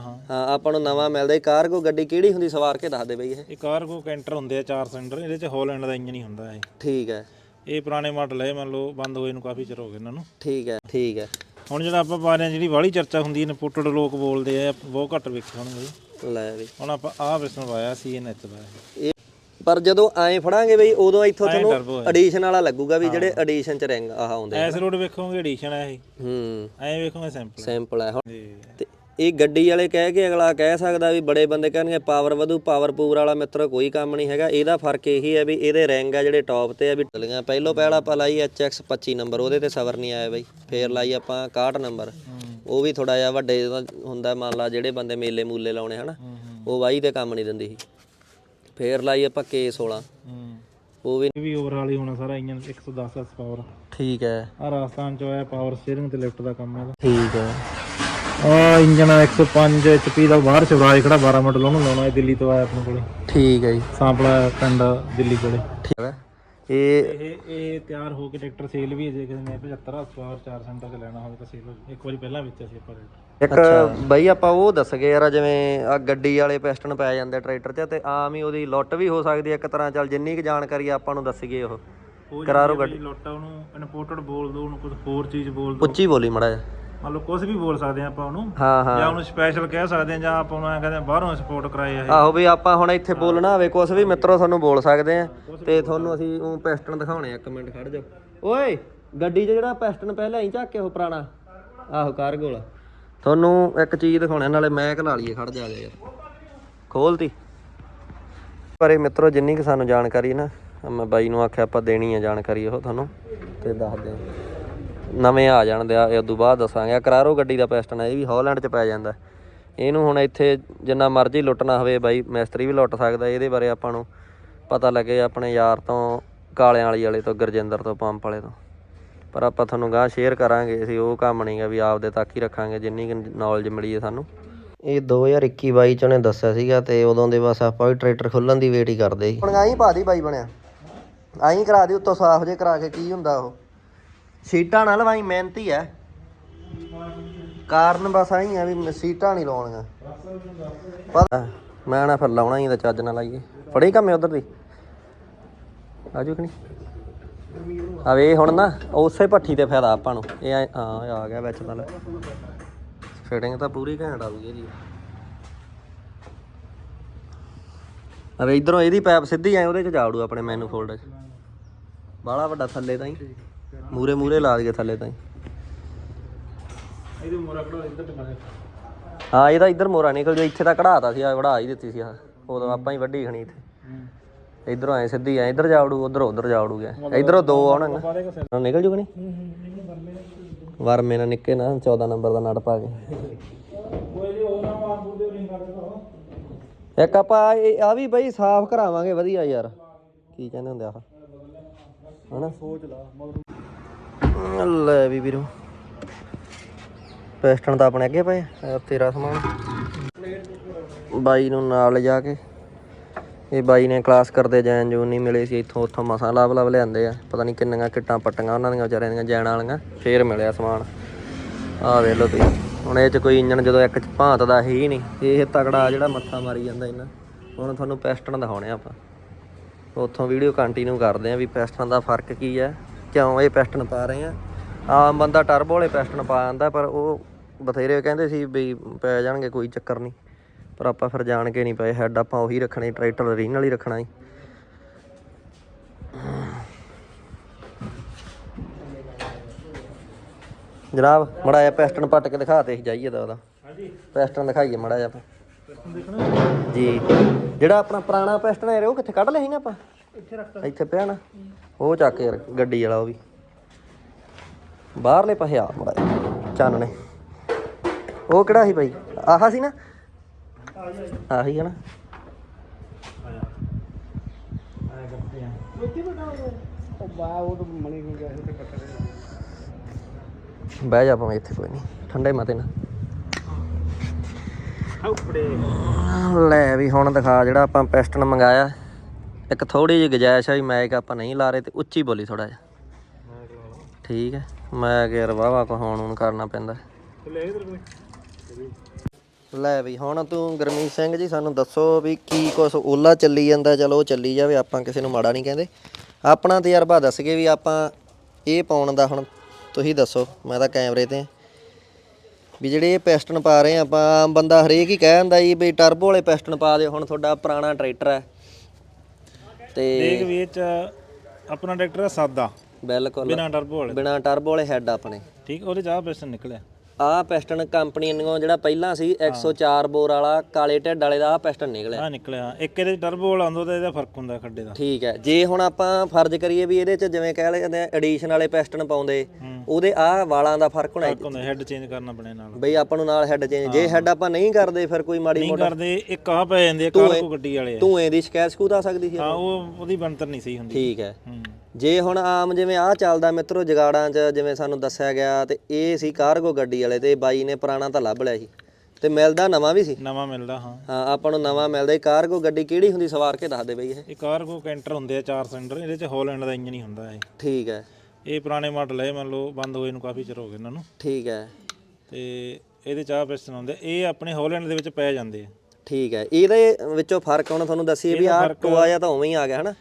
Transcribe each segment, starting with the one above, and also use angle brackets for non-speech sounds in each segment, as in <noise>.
ਹਾਂ ਆਪਾਂ ਨੂੰ ਨਵਾਂ ਮਿਲਦਾ ਇਹ ਕਾਰਗੋ ਗੱਡੀ ਕਿਹੜੀ ਹੁੰਦੀ? ਸਵਾਰ ਕੇ ਦੱਸ ਦੇ ਬਈ ਇਹ। ਇਹ ਕਾਰਗੋ ਕੈਂਟਰ ਹੁੰਦੇ ਆ ਚਾਰ ਸਿਲੰਡਰ ਇਹਦੇ ਚ ਹਾਲੈਂਡ ਦਾ ਇੰਜਨ ਹੀ ਹੁੰਦਾ ਇਹ। ਠੀਕ ਹੈ। ਇਹ ਪੁਰਾਣੇ ਮਾਡਲ ਹੈ ਮੰਨ ਲਓ ਬੰਦ ਹੋਏ ਨੂੰ ਕਾਫੀ ਚਿਰ ਹੋ ਗਿਆ ਇਹਨਾਂ ਨੂੰ। ਠੀਕ ਹੈ ਠੀਕ ਹੈ। ਹੁਣ ਜਿਹੜਾ ਆਪਾਂ ਪਾ ਰਹੇ ਹਾਂ ਜਿਹੜੀ ਵਾਲੀ ਚਰਚਾ ਹੁੰਦੀ ਹੈ ਇੰਪੋਰਟਡ ਲੋਕ ਬੋਲਦੇ ਆ ਬਹੁਤ ਘੱਟ ਵੇਖੇ ਹੋਣਗੇ। ਲੈ ਬਈ ਹੁਣ ਆਪਾਂ ਆਹ ਪਿਸਟਨ ਪਾਇਆ ਸੀ ਇਹ ਨੈਚ ਦਾ ਇਹ। ਪਰ ਜਦੋਂ ਐਂ ਫੜਾਂਗੇ ਬਈ ਉਦੋਂ ਇੱਥੋਂ turbo ਤੁਹਾਨੂੰ ਐਡੀਸ਼ਨ ਵਾਲਾ ਲੱਗੂਗਾ ਵੀ ਜਿਹੜੇ ਐਡੀਸ਼ਨ ਚ ਰਿੰਗ ਆਹ ਆਉਂਦੇ ਐਸ ਰੋਡ ਵੇਖੋਗੇ ਐਡੀਸ਼ਨ ਹੈ ਇਹ। ਹੂੰ। ਐਂ ਵੇਖੋਗੇ ਸੈਂਪਲ ਸਿੰਪਲ ਹੈ ਹੁਣ ਤੇ ਇਹ ਗੱਡੀ ਵਾਲੇ ਕਹਿ ਕੇ ਅਗਲਾ ਕਹਿ ਸਕਦਾ ਵੀ ਬੜੇ ਬੰਦੇ ਕਹਿਣਗੇ ਪਾਵਰ ਵਧੂ ਪਾਵਰ ਪੂਰ ਵਾਲਾ ਮਿੱਤਰ ਕੋਈ ਕੰਮ ਨਹੀਂ ਹੈਗਾ। ਇਹਦਾ ਫ਼ਰਕ ਇਹੀ ਹੈ ਵੀ ਇਹਦੇ ਰਿੰਗ ਆ ਜਿਹੜੇ ਟੌਪ ਤੇ ਆ ਵੀ ਟਲੀਆਂ ਪਹਿਲੋਂ ਪਹਿਲਾਂ ਆਪਾਂ ਲਾਈ HX 25 ਨੰਬਰ ਉਹਦੇ ਤੇ ਸਬਰ ਨਹੀਂ ਆਇਆ ਬਈ। ਫੇਰ ਲਾਈ ਆਪਾਂ 61 ਨੰਬਰ। ਉਹ ਵੀ ਥੋੜਾ ਜਿਹਾ ਵੱਡੇ ਹੁੰਦਾ ਮੰਨ ਲਾ ਜਿਹੜੇ ਬੰਦੇ ਮੇਲੇ ਮੂਲੇ ਲਾਉਣੇ ਹਨਾ? ਉਹ ਵਾਈ ਤੇ ਕੰਮ ਨਹੀਂ ਦਿੰਦੀ ਸੀ। ਫੇਰ ਲਾਈ ਆਪਾਂ K16 ਹੂੰ ਉਹ ਵੀ ਵੀ ਓਵਰਆਲ ਹੀ ਹੋਣਾ ਸਾਰਾ ਇੰਜਨ 110 ਐਸ ਪਾਵਰ ਠੀਕ ਹੈ। ਆ ਰਾਜਸਥਾਨ ਚ ਆਇਆ ਪਾਵਰ ਸਟੀਅਰਿੰਗ ਤੇ ਲਿਫਟ ਦਾ ਕੰਮ ਹੈ ਠੀਕ ਹੈ। ਆ ਇੰਜਨ 105 HP ਦਾ ਬਾਹਰ ਚਵਰਾਜ ਖੜਾ 12 ਮਾਡਲ ਉਹਨੂੰ ਲਾਉਣਾ ਹੈ ਦਿੱਲੀ ਤੋਂ ਆਇਆ ਆਪਣੇ ਕੋਲੇ। ਠੀਕ ਹੈ ਜੀ। ਸਾਂਪਲਾ ਪਿੰਡ ਦਿੱਲੀ ਕੋਲੇ। ਠੀਕ ਹੈ। ਇਹ ਇਹ ਇਹ ਤਿਆਰ ਹੋ ਕੇ ਟਰੈਕਟਰ ਸੇਲ ਵੀ ਹੈ ਜੇ ਕਿਸੇ ਨੇ 75 ਸਵਾਰ 4 ਸੈਂਟ ਤੱਕ ਲੈਣਾ ਹੋਵੇ ਤਾਂ ਸੇਲ ਹੋ ਜਾਊ। ਇੱਕ ਵਾਰੀ ਪਹਿਲਾਂ ਵੇਚਿਆ ਸੀ ਆਪਾਂ ਰੇਟ। ਇੱਕ ਬਈ ਆਪਾਂ ਉਹ ਦੱਸ ਗਏ ਯਾਰ ਜਿਵੇਂ ਆ ਗੱਡੀ ਵਾਲੇ ਪਿਸਟਨ ਪੈ ਜਾਂਦੇ ਟਰੈਕਟਰ 'ਚ ਤੇ ਆਮ ਹੀ ਉਹਦੀ ਲੁੱਟ ਵੀ ਹੋ ਸਕਦੀ ਹੈ ਇੱਕ ਤਰ੍ਹਾਂ ਚੱਲ ਜਿੰਨੀ ਕੁ ਜਾਣਕਾਰੀ ਆਪਾਂ ਨੂੰ ਦੱਸੀਏ ਉਹ। ਉਹ ਕਰਾਰੋ ਗੱਡੀ। ਲੋਟਾ ਉਹਨੂੰ ਇੰਪੋਰਟਡ ਬੋਲ ਦੋ ਉਹਨੂੰ ਕੁਝ ਹੋਰ ਚੀਜ਼ ਬੋਲ ਦੋ। ਉੱਚੀ ਬੋਲੀ ਮੜਾ ਜਾ ਮੰਨ ਲਓ ਕੁਝ ਵੀ ਬੋਲ ਸਕਦੇ ਆ ਆਪਾਂ ਉਹਨੂੰ ਹਾਂ ਹਾਂ। ਜਾਂ ਉਹਨੂੰ ਸਪੈਸ਼ਲ ਕਹਿ ਸਕਦੇ ਆ ਜਾਂ ਆਪਾਂ ਉਹਨੂੰ ਐਂ ਕਹਿੰਦੇ ਆ ਬਾਹਰੋਂ ਸਪੋਰਟ ਕਰਾਏ ਆ ਇਹ। ਆਹੋ ਵੀ ਆਪਾਂ ਹੁਣ ਇੱਥੇ ਬੋਲਣਾ ਹੋਵੇ ਕੁਝ ਵੀ ਮਿੱਤਰੋ ਤੁਹਾਨੂੰ ਬੋਲ ਸਕਦੇ ਆ ਤੇ ਤੁਹਾਨੂੰ ਅਸੀਂ ਉਹ ਪਿਸਟਨ ਦਿਖਾਉਣੇ ਆ ਇੱਕ ਮਿੰਟ ਖੜ ਜਾਓ। ਓਏ ਗੱਡੀ 'ਚ ਜਿਹੜਾ ਪਿਸਟਨ ਪਹਿਲਾਂ ਹੀ ਚੱਕ ਕੇ ਉਹ ਪੁਰਾਣਾ। ਆਹੋ ਕਾਰਗੋ ਵਾਲਾ ਤੁਹਾਨੂੰ ਇੱਕ ਚੀਜ਼ ਦਿਖਾਉਣੇ ਨਾਲੇ ਮੈਕ ਲਾ ਲਈਏ ਖੜ ਜਾ ਯਾਰ। ਖੋਲਤੀ। ਪਰ ਇਹ ਮਿੱਤਰੋ ਜਿੰਨੀ ਕਿ ਸਾਨੂੰ ਜਾਣਕਾਰੀ ਨਾ ਮੈਂ ਬਾਈ ਨੂੰ ਆਖਿਆ ਆਪਾਂ ਦੇਣੀ ਆ ਜਾਣਕਾਰੀ ਉਹ ਤੁਹਾਨੂੰ ਤੇ ਦੱਸਦੇ ਆ ਨਵੇਂ ਆ ਜਾਣ ਦਿਆ ਇਹ ਤੋਂ ਬਾਅਦ ਦੱਸਾਂਗੇ। ਆ ਕਰਾਰੋ ਗੱਡੀ ਦਾ ਪਿਸਟਨ ਹੈ ਇਹ ਵੀ ਹਾਲੈਂਡ 'ਚ ਪੈ ਜਾਂਦਾ। ਇਹਨੂੰ ਹੁਣ ਇੱਥੇ ਜਿੰਨਾ ਮਰਜ਼ੀ ਲੁੱਟਣਾ ਹੋਵੇ ਬਾਈ ਮਿਸਤਰੀ ਵੀ ਲੁੱਟ ਸਕਦਾ ਇਹਦੇ ਬਾਰੇ ਆਪਾਂ ਨੂੰ ਪਤਾ ਲੱਗੇ ਆਪਣੇ ਯਾਰ ਤੋਂ ਕਾਲਿਆਂ ਵਾਲੀ ਵਾਲੇ ਤੋਂ ਗੁਰਜਿੰਦਰ ਤੋਂ ਪੰਪ ਵਾਲੇ ਤੋਂ। ਪਰ ਆਪਾਂ ਤੁਹਾਨੂੰ ਗਾਂ ਸ਼ੇਅਰ ਕਰਾਂਗੇ ਅਸੀਂ ਉਹ ਕੰਮ ਨਹੀਂਗਾ ਵੀ ਆਪਦੇ ਤੱਕ ਹੀ ਰੱਖਾਂਗੇ ਜਿੰਨੀ ਨੌਲੇਜ ਮਿਲੀ ਹੈ ਸਾਨੂੰ। ਇਹ 2021 22 ਚ ਉਹਨੇ ਦੱਸਿਆ ਸੀਗਾ ਤੇ ਉਦੋਂ ਦੇ ਬਸ ਆਪਾਂ ਵੀ ਟਰੈਕਟਰ ਖੁੱਲਣ ਦੀ ਵੇਟ ਹੀ ਕਰਦੇ ਸੀ। ਹੁਣ ਆਈ ਪਾ ਦੀ ਬਾਈ ਬਣਿਆ। ਆਈ ਕਰਾ ਦੀ ਉੱਤੋਂ ਸਾਫ਼ ਜੇ ਕਰਾ ਕੇ ਕੀ ਹੁੰਦਾ ਉਹ। ਸੀਟਾਂ ਨਾਲ ਲਵਾਈ ਮਿਹਨਤੀ ਐ। ਕਾਰਨ ਬਸ ਆਈ ਆ ਵੀ ਸੀਟਾਂ ਨਹੀਂ ਲਾਉਣੀਆਂ। ਪਤਾ ਮੈਂ ਨਾ ਫਿਰ ਲਾਉਣਾ ਹੀ ਤਾਂ ਚੱਜ ਨਾਲ ਲਾਈਏ। ਫੜੀ ਕੰਮੇ ਉਧਰ ਦੀ। ਆਜੋ ਕਿ ਨਹੀਂ? ਆ ਹੁਣ ਨਾ, ਉਸੇ ਭੱਠੀ ਤੇ ਫਾਇਦਾ ਆਪਾਂ ਨੂੰ। ਇਹ ਹਾਂ ਆ ਗਿਆ ਵਿੱਚ ਨਾਲ। ਫਿਟਿੰਗ ਤਾਂ ਪੂਰੀ ਘੈਂਟ ਆਊਗੀ ਇਹਦੀ। ਅਵੇ ਇਧਰੋਂ ਇਹਦੀ ਪਾਈਪ ਸਿੱਧੀ ਐ, ਉਹਦੇ ਚ ਜਾੜੂ ਆਪਣੇ ਮੈਨੂ ਫੋਲਡ ਚ। ਬਾਲਾ ਵੱਡਾ ਥੱਲੇ ਤਾਂ ਹੀ ਮੂਰੇ ਮੂਰੇ ਲਾ ਦਈਏ ਥੱਲੇ ਤਾਂ ਹੀ ਇਹਦੇ ਮੋਰਾ ਕਢੋ ਇੱਧਰ ਮਾਰੇ ਹਾਂ ਇਹਦਾ ਇੱਧਰ ਮੋਰਾ ਨਿਕਲ ਜੋ ਇੱਥੇ ਤਾਂ ਕਢਾਤਾ ਸੀ ਆ ਵੜਾ ਹੀ ਦਿੱਤੀ ਸੀ ਆ। ਉਦੋਂ ਆਪਾਂ ਹੀ ਵੱਢੀ ਖਣੀ ਇੱਥੇ। ਇਧਰੋਂ ਐ ਸਿੱਧੀ ਐ ਇਧਰ ਜਾਵੜੂ ਉਧਰ ਉਧਰ ਜਾਵੜੂ ਗਿਆ ਇਧਰੋਂ ਦੋ ਆਉਣਗੇ ਨਿਕਲ ਜੂਗਾ ਨਹੀਂ? ਵਰਮੇ ਨਾਲ ਨਿੱਕੇ ਨਾ 14 ਨੰਬਰ ਦਾ ਨਟ ਪਾ ਕੇ। ਇੱਕ ਆਪਾਂ ਆ ਵੀ ਬਈ ਸਾਫ਼ ਕਰਾਵਾਂਗੇ ਵਧੀਆ ਯਾਰ। ਕੀ ਕਹਿੰਦੇ ਹੁੰਦੇ ਆ ਹਨਾ? ਸੋਚ ਲਾ ਲੈ ਵੀ ਵੀਰੋ। ਪੈਸਟਨ ਤਾਂ ਆਪਣੇ ਅੱਗੇ ਪਏ ਤੇਰਾ ਸਮਾਨ। ਬਾਈ ਨੂੰ ਨਾਲ ਲਿਜਾ ਕੇ। ਇਹ ਬਾਈ ਨੇ ਕਲਾਸ ਕਰਦੇ ਜੈਨ ਜੂਨ ਨਹੀਂ ਮਿਲੇ ਸੀ, ਇੱਥੋਂ ਉੱਥੋਂ ਮਸਾਂ ਲਾਭ ਲਾਭ ਲਿਆਂਦੇ ਆ। ਪਤਾ ਨਹੀਂ ਕਿੰਨੀਆਂ ਕਿੱਟਾਂ ਪੱਟੀਆਂ ਉਹਨਾਂ ਦੀਆਂ, ਵਿਚਾਰਿਆਂ ਦੀਆਂ, ਜੈਨ ਵਾਲੀਆਂ। ਫੇਰ ਮਿਲਿਆ ਸਮਾਨ। ਆਹ ਵੇਖ ਲਓ ਤੁਸੀਂ। ਹੁਣ ਇਹ ਚ ਕੋਈ ਇੰਜਨ ਜਦੋਂ ਇੱਕ ਭਾਂਤ ਦਾ ਹੀ ਨਹੀਂ। ਇਹ ਤਕੜਾ ਜਿਹੜਾ ਮੱਥਾ ਮਾਰੀ ਜਾਂਦਾ ਇਹਨਾਂ ਹੁਣ ਤੁਹਾਨੂੰ ਪੈਸਟਨ ਦਿਖਾਉਣੇ ਆ ਆਪਾਂ। ਉੱਥੋਂ ਵੀਡੀਓ ਕੰਟੀਨਿਊ ਕਰਦੇ ਆ ਵੀ ਪੈਸਟਨ ਦਾ ਫ਼ਰਕ ਕੀ ਹੈ ਕਿਉਂ ਇਹ ਪੈਸਟਨ ਪਾ ਰਹੇ ਆ? ਆਮ ਬੰਦਾ ਟਰਬੋ ਵਾਲੇ ਪੈਸਟਨ ਪਾ ਜਾਂਦਾ ਪਰ ਉਹ ਬਥੇਰੇ ਕਹਿੰਦੇ ਸੀ ਵੀ ਪੈ ਜਾਣਗੇ ਕੋਈ ਚੱਕਰ ਨਹੀਂ। ਪਰ ਆਪਾਂ ਫਿਰ ਜਾਣ ਕੇ ਨਹੀਂ ਪਏ ਹੈਡ ਆਪਾਂ ਉਹੀ ਰੱਖਣੇ ਟਰੈਕਟਰ ਓਰੀਜਨਲ ਹੀ ਰੱਖਣਾ ਸੀ ਜਨਾਬ ਮੜਾ ਜਿਹਾ ਪੈਸਟਨ ਪੱਟ ਕੇ ਦਿਖਾ ਤੇ ਜਾਈਏ ਦਾ ਉਹਦਾ। ਹਾਂਜੀ। ਪੈਸਟਨ ਦਿਖਾਈਏ ਮੜਾ ਜਿਹਾ ਆਪਾਂ। ਜੀ। ਜਿਹੜਾ ਆਪਣਾ ਪੁਰਾਣਾ ਪੈਸਟਨ ਹੈ ਉਹ ਕਿੱਥੇ ਕੱਢ ਲਿਆ ਸੀਗਾ ਆਪਾਂ? ਇੱਥੇ ਰੱਖ ਇੱਥੇ ਪਿਆ ਨਾ। ਉਹ ਚੱਕ ਕੇ ਯਾਰ ਗੱਡੀ ਵਾਲਾ ਉਹ ਵੀ। ਬਾਹਰਲੇ ਪਾਸੇ ਆ ਮੜਾ ਚਾਨਣੇ ਉਹ ਕਿਹੜਾ ਸੀ ਬਾਈ? ਆਹਾ ਸੀ ਨਾ? ਆਹੀ ਹੈ ਨਾ। ਬਹਿ ਜਾ ਭਾਵੇਂ ਇੱਥੇ ਕੋਈ ਨਹੀਂ। ਠੰਡੇ ਮਤੇ ਨਾ। ਲੈ ਵੀ ਹੁਣ ਦਿਖਾ ਜਿਹੜਾ ਆਪਾਂ ਪੈਸਟਨ ਮੰਗਾਇਆ। ਇੱਕ ਥੋੜੀ ਜਿਹੀ ਗੁਜਾਇਸ਼ ਆ ਵੀ ਮੈਕ ਆਪਾਂ ਨਹੀਂ ਲਾ ਰਹੇ ਤੇ ਉੱਚੀ ਬੋਲੀ ਥੋੜਾ ਜਿਹਾ। ਠੀਕ ਹੈ, ਮੈਂ ਕਿ ਯਾਰ ਕੋ ਹੁਣ ਹੁਣ ਕਰਨਾ ਪੈਂਦਾ। ਲੈ ਵੀ ਹੁਣ ਤੂੰ ਗਰਮੀਤ ਸਿੰਘ ਜੀ ਸਾਨੂੰ ਦੱਸੋ ਵੀ ਕੀ ਕੁਛ ਓਲਾ ਚੱਲੀ ਜਾਂਦਾ, ਚਲੋ ਉਹ ਚੱਲੀ ਜਾਵੇ, ਆਪਾਂ ਕਿਸੇ ਨੂੰ ਮਾੜਾ ਨਹੀਂ ਕਹਿੰਦੇ। ਆਪਣਾ ਤਜਰਬਾ ਦੱਸ ਕੇ ਵੀ ਆਪਾਂ ਇਹ ਪਾਉਣ ਦਾ ਹੁਣ ਤੁਸੀਂ ਦੱਸੋ, ਮੈਂ ਤਾਂ ਕੈਮਰੇ ਤੇ ਵੀ ਜਿਹੜੇ ਇਹ ਪੈਸਟਨ ਪਾ ਰਹੇ ਆ, ਆਪਾਂ ਬੰਦਾ ਹਰੇਕ ਹੀ ਕਹਿ ਦਿੰਦਾ ਜੀ ਵੀ ਟਰਬੋ ਵਾਲੇ ਪੈਸਟਨ ਪਾ ਦਿਓ, ਹੁਣ ਤੁਹਾਡਾ ਪੁਰਾਣਾ ਟਰੈਕਟਰ ਹੈ। ਦੇਖ ਵੀ ਇਹ ਚ ਆਪਣਾ ਟਰੈਕਟਰ ਹੈ ਸਾਦਾ। ਬਿਲਕੁਲ। ਬਿਨਾ ਟਰਬੋ ਵਾਲੇ। ਬਿਨਾ ਟਰਬੋ ਵਾਲੇ ਹੈੱਡ ਆਪਣੇ। ਠੀਕ ਉਹਦੇ ਚਾਹ ਪਿਸਟਨ ਨਿਕਲਿਆ। ਆਹ ਪਿਸਟਨ ਕੰਪਨੀ ਨੂੰ ਜਿਹੜਾ ਪਹਿਲਾਂ ਸੀ 104 ਬੋਰ ਵਾਲਾ ਕਾਲੇ ਢਿੱਡ ਵਾਲੇ ਦਾ ਆਹ ਪਿਸਟਨ ਨਿਕਲਿਆ। ਆ ਨਿਕਲਿਆ ਇੱਕ ਇਹਦੇ ਟਰਬੋ ਵਾਲਾ ਆਉਂਦਾ ਤਾਂ ਇਹਦਾ ਫ਼ਰਕ ਹੁੰਦਾ ਖੱਡੇ ਦਾ। ਠੀਕ ਹੈ। ਜੇ ਹੁਣ ਆਪਾਂ ਫਰਜ਼ ਕਰੀਏ ਵੀ ਇਹਦੇ ਚ ਜਿਵੇਂ ਕਹਿ ਲੈਂਦੇ ਐਡੀਸ਼ਨ ਵਾਲੇ ਪਿਸਟਨ ਪਾਉਂਦੇ। ਉਹਦੇ ਆਹ ਵਾਲਾਂ ਦਾ ਫ਼ਰਕ ਹੋਣਾ ਫ਼ਰਕ ਹੁੰਦਾ ਹੈਡ ਚੇਂਜ ਕਰਨਾ ਪੈਣੇ ਨਾਲ। ਬਈ ਆਪਾਂ ਨੂੰ ਨਾਲ ਹੈੱਡ ਚੇਂਜ ਜੇ ਹੈੱਡ ਆਪਾਂ ਨਹੀਂ ਕਰਦੇ ਫਿਰ ਕੋਈ ਮਾੜੀ ਨਹੀਂ ਕਰਦੇ ਇੱਕ ਆ ਪੈ ਜਾਂਦੇ ਆ ਕਾਰਗੋ ਗੱਡੀ ਵਾਲੇ ਧੂਏ ਦੀ ਸ਼ਿਕਾਇਤ ਸਕੂਤ ਆ ਸਕਦੀ ਸੀ ਹਾਂ ਉਹ ਉਹਦੀ ਬਣਤਰ ਨਹੀਂ ਸਹੀ ਹੁੰਦੀ। ਠੀਕ ਹੈ। ਹੂੰ। ਜੇ ਹੁਣ ਆਮ ਜਿਵੇਂ ਆਹ ਚੱਲਦਾ ਮਿੱਤਰੋ ਜਗਾੜਾਂ 'ਚ ਜਿਵੇਂ ਸਾਨੂੰ ਦੱਸਿਆ ਗਿਆ ਤੇ ਇਹ ਸੀ ਕਾਰਗੋ ਗੱਡੀ ਵਾਲੇ ਤੇ ਬਾਈ ਨੇ ਪੁਰਾਣਾ ਤਾਂ ਲੱਭ ਲਿਆ ਸੀ। ਤੇ ਮਿਲਦਾ ਨਵਾਂ ਵੀ ਸੀ। ਨਵਾਂ ਮਿਲਦਾ ਹਾਂ। ਹਾਂ ਆਪਾਂ ਨੂੰ ਨਵਾਂ ਮਿਲਦਾ ਇਹ ਕਾਰਗੋ ਗੱਡੀ ਕਿਹੜੀ ਹੁੰਦੀ ਸਵਾਰ ਕੇ ਦੱਸ ਦੇ ਬਈ ਇਹ। ਇਹ ਕਾਰਗੋ ਕੈਂਟਰ ਹੁੰਦੇ ਆ ਚਾਰ ਸਿਲੰਡਰ ਇਹਦੇ ਚ ਹਾਲੈਂਡ ਦਾ ਇੰਜਨ ਹੀ ਹੁੰਦਾ ਇਹ। ਠੀਕ ਹੈ। ਇਹ ਪੁਰਾਣੇ ਮਾਡਲ ਹੈ ਮੰਨ ਲਓ ਬੰਦ ਹੋਏ ਨੂੰ ਕਾਫੀ ਚਿਰ ਹੋ ਗਿਆ ਇਹਨਾਂ ਨੂੰ। ਠੀਕ ਹੈ। ਤੇ ਇਹਦੇ ਚਾਹ ਪਿਸਟਨ ਹੁੰਦੇ ਇਹ ਆਪਣੇ ਹਾਲੈਂਡ ਦੇ ਵਿੱਚ ਪੈ ਜਾਂਦੇ ਆ। ਠੀਕ ਹੈ। ਇਹਦੇ ਵਿੱਚੋਂ ਫ਼ਰਕ ਹੁਣ ਤੁਹਾਨੂੰ ਦੱਸੀਏ ਵੀ ਆਹ ਟੋਆ ਜਾਂ ਤਾਂ ਉਵੇਂ ਹੀ ਆ ਗਿਆ ਹਨਾ?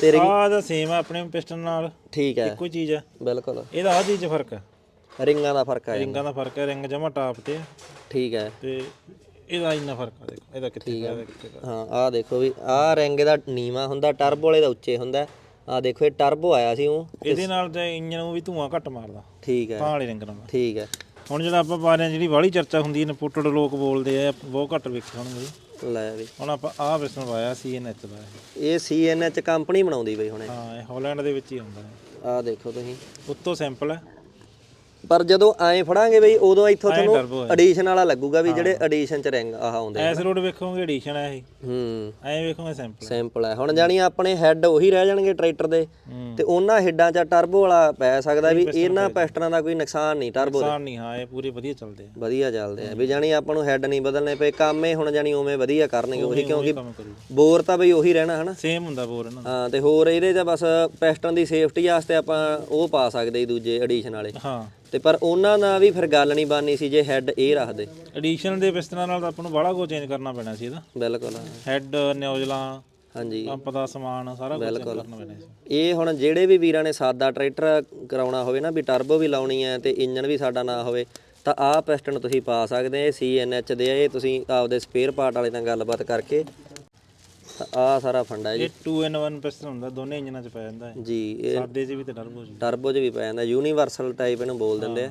ਤੇਰੇ ਆਹ ਦਾ ਸੇਮ ਆ ਆਪਣੇ ਪਿਸਟਨ ਨਾਲ। ਠੀਕ ਹੈ। ਇੱਕੋ ਚੀਜ਼ ਆ। ਬਿਲਕੁਲ। ਇਹਦਾ ਆ ਚੀਜ਼ ਫ਼ਰਕ ਆ। ਰਿੰਗਾਂ ਦਾ ਫ਼ਰਕ ਆ ਰਿੰਗਾਂ ਦਾ ਫ਼ਰਕ ਹੈ ਰਿੰਗ ਜਮਾ ਟਾਪ ਤੇ ਆ। ਠੀਕ ਹੈ। ਤੇ ਇਹਦਾ ਇੰਨਾ ਫ਼ਰਕ ਆ ਦੇਖੋ। ਇਹਦਾ ਕਿੱਥੇ ਪਿਆ ਹਾਂ ਆਹ ਦੇਖੋ ਵੀ ਆਹ ਰਿੰਗ ਦਾ ਨੀਵਾ ਹੁੰਦਾ ਟਰਬੋ ਵਾਲੇ ਦਾ ਉੱਚੇ ਹੁੰਦਾ। ਆਹ ਦੇਖੋ ਇਹ ਟਰਬੋ ਆਇਆ ਸੀ ਉਹ। ਇਹਦੇ ਨਾਲ ਤੇ ਇੰਜਨ ਨੂੰ ਵੀ ਧੂਆਂ ਘੱਟ ਮਾਰਦਾ। ਠੀਕ ਹੈ। ਵਾਲੇ ਰਿੰਗ ਨਾਲ। ਠੀਕ ਹੈ। ਹੁਣ ਜਿਹੜਾ ਆਪਾਂ ਪਾ ਰਹੇ ਹਾਂ ਜਿਹੜੀ ਵਾਲੀ ਚਰਚਾ ਹੁੰਦੀ ਹੈ ਲੋਕ ਬੋਲਦੇ ਆ ਬਹੁਤ ਘੱਟ ਵੇਖੇ ਹੋਣਗੇ ਲੈ ਵੀ। ਹੁਣ ਆਪਾਂ ਆਹ ਪਿਸਟਨ ਪਾਇਆ ਸੀਐਨਐਚ ਦਾ ਇਹ। ਸੀਐਨਐਚ ਕੰਪਨੀ ਬਣਾਉਂਦੀ ਬਈ ਹੁਣੇ ਹਾਂ ਇਹ ਹਾਲੈਂਡ ਦੇ ਵਿੱਚ ਹੀ ਆਉਂਦਾ ਹੈ। ਆਹ ਦੇਖੋ ਤੁਸੀਂ। ਉੱਤੋਂ ਸੈਂਪਲ ਹੈ। ਪਰ ਜਦੋਂ ਐਂ ਫੜਾਂਗੇ ਬਈ ਉਦੋਂ ਇੱਥੋਂ ਤੁਹਾਨੂੰ ਐਡੀਸ਼ਨ ਵਾਲਾ ਲੱਗੂਗਾ ਵੀ ਜਿਹੜੇ ਐਡੀਸ਼ਨ ਚ ਰਿੰਗ ਆਹ ਆਉਂਦੇ ਆ। ਐਸ ਰੋਡ ਵੇਖੋਗੇ ਐਡੀਸ਼ਨ ਹੈ ਇਹ। ਹੂੰ। ਐਂ ਵੇਖੋਗੇ ਸੈਂਪਲ ਸਿੰਪਲ ਹੈ ਹੁਣ ਜਾਨੀ ਆਪਣੇ ਹੈੱਡ ਉਹੀ ਰਹਿ ਜਾਣਗੇ ਟਰੈਕਟਰ ਦੇ। ਤੇ ਉਹਨਾਂ ਹੈੱਡਾਂ 'ਚ ਟਰਬੋ ਵਾਲਾ ਪੈ ਸਕਦਾ ਵੀ ਇਹਨਾਂ ਪਿਸਟਨਾਂ ਦਾ ਕੋਈ ਨੁਕਸਾਨ ਨਹੀਂ ਟਰਬੋ ਦੇ। ਨੁਕਸਾਨ ਨਹੀਂ ਹਾਂ ਇਹ ਪੂਰੇ ਵਧੀਆ ਚੱਲਦੇ ਆ। ਵਧੀਆ ਚੱਲਦੇ ਆ। ਵੀ ਜਾਨੀ ਆਪਾਂ ਨੂੰ ਹੈੱਡ ਨਹੀਂ ਬਦਲਨੇ ਪਏ ਕੰਮ ਇਹ ਹੁਣ ਜਾਨੀ ਉਵੇਂ ਵਧੀਆ ਕਰਨਗੇ ਉਹੀ ਕਿਉਂਕਿ ਬੋਰ ਤਾਂ ਬਈ ਉਹੀ ਰਹਿਣਾ ਹਨਾ? ਸੇਮ ਹੁੰਦਾ ਬੋਰ ਇਹਨਾਂ ਦਾ। ਹਾਂ ਤੇ ਹੋਰ ਇਹਦੇ 'ਚ ਬਸ ਪਿਸਟਨ ਦੀ ਸੇਫਟੀ ਵਾਸਤੇ ਆਪਾਂ ਉਹ ਪਾ ਸਕਦੇ ਦੂਜੇ ਐਡੀਸ਼ਨ ਵਾਲੇ। ਹਾਂ। ਤੇ ਪਰ ਉਹਨਾਂ ਨਾਲ ਵੀ ਫਿਰ ਗੱਲ ਨਹੀਂ ਬਾਨੀ ਸੀ ਜੇ ਹੈੱਡ ਇਹ ਰੱਖਦੇ। ਐਡੀਸ਼ਨ ਦੇ ਪਿਸਤਨਾਂ ਨਾਲ ਤਾਂ ਆਪਾਂ ਨੂੰ ਬੜਾ ਕੁਝ ਚੇਂਜ ਕਰਨਾ ਪੈਣਾ ਸੀ ਇਹਦਾ। ਬਿਲਕੁਲ। ਹੈੱਡ ਨਿਊਜ਼ਲਾਂ ਹਾਂਜੀ। ਪੰਪ ਦਾ ਸਮਾਨ ਸਾਰਾ ਕੁਝ ਕਰਨਾ ਪੈਣਾ ਸੀ। ਇਹ ਹੁਣ ਜਿਹੜੇ ਵੀ ਵੀਰਾਂ ਨੇ ਸਾਦਾ ਟਰੈਕਟਰ ਕਰਾਉਣਾ ਹੋਵੇ ਨਾ ਵੀ ਟਰਬੋ ਵੀ ਲਾਉਣੀ ਹੈ ਤੇ ਇੰਜਨ ਵੀ ਸਾਡਾ ਨਾ ਹੋਵੇ ਤਾਂ ਆਹ ਪਿਸਟਨ ਤੁਸੀਂ ਪਾ ਸਕਦੇ ਆ ਸੀਐਨਐਚ ਦੇ ਆ ਇਹ ਤੁਸੀਂ ਆਪਦੇ ਸਪੇਅਰ ਪਾਰਟ ਵਾਲੇ ਨਾਲ ਗੱਲਬਾਤ ਕਰਕੇ ਆਹ ਸਾਰਾ ਫੰਡਾ ਹੈ ਜੀ। ਇਹ 2 in 1 ਪਿਸਤਨ ਹੁੰਦਾ ਦੋਨੇ ਇੰਜਨਾਂ 'ਚ ਪੈ ਜਾਂਦਾ ਹੈ ਜੀ ਇਹ ਸਾਦੇ 'ਚ ਵੀ ਤੇ ਟਰਬੋ 'ਚ ਵੀ। ਟਰਬੋ 'ਚ ਵੀ ਪੈ ਜਾਂਦਾ ਯੂਨੀਵਰਸਲ ਟਾਈਪ ਇਹਨੂੰ ਬੋਲ ਦਿੰਦੇ ਆ।